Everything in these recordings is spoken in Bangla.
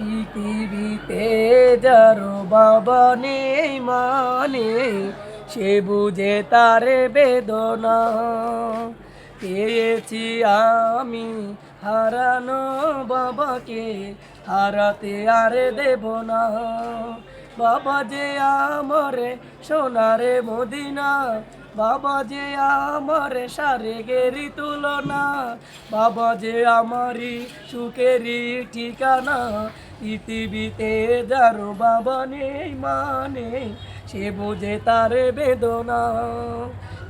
পৃথিবীতে যারো বাবা নেই মানে সে বুঝে তার বেদনা। পেয়েছি আমি হারানো বাবাকে, হারাতে আর দেব না। বাবা যে আমারে সোনারে মদিনা বাবা যে আমার সারে গেরি তুলনা, বাবা যে আমারই সুখেরই ঠিকানা পৃথিবীতে যার বাবা নেই মানে সে বোঝে তার বেদনা।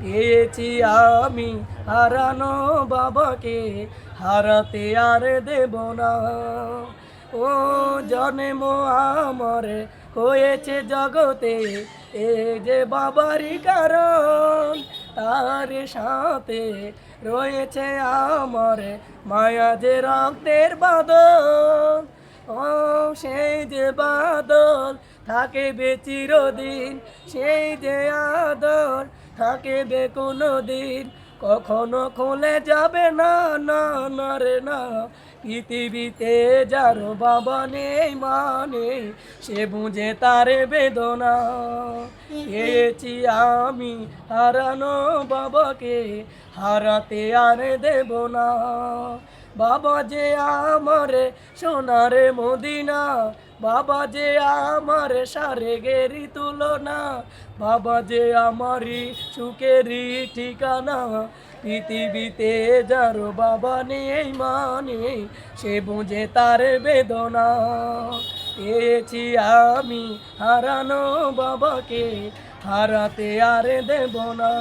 পেয়েছি আমি হারানো বাবাকে, হারাতে আর দেব না। ও জন্ম আমার হয়েছে জগতে, এ যে বাবারই কারণ, তার সাথে রয়েছে আমার মায়া যে রক্তের বাদল। ও সেই যে বাদল থাকে চিরদিন। সেই যে আদর থাকে বে কোনো দিন কখনো খুলে যাবে না না না রে, না। পৃথিবীতে যার বাবা নেই মানে সে বুঝে তার বেদনা। পেয়েছি আমি হারানো বাবাকে, হারাতে আর দেব না। বাবা যে আমার সোনারে মদিনা, বাবা যে আমার সারে গেরি তুলনা, বাবা যে আমারই সুখেরই ঠিকানা পৃথিবীতে যার বাবা নেই মানে সে বুঝে তার বেদনা। পেয়েছি আমি হারানো বাবাকে, হারাতে আর দেব না।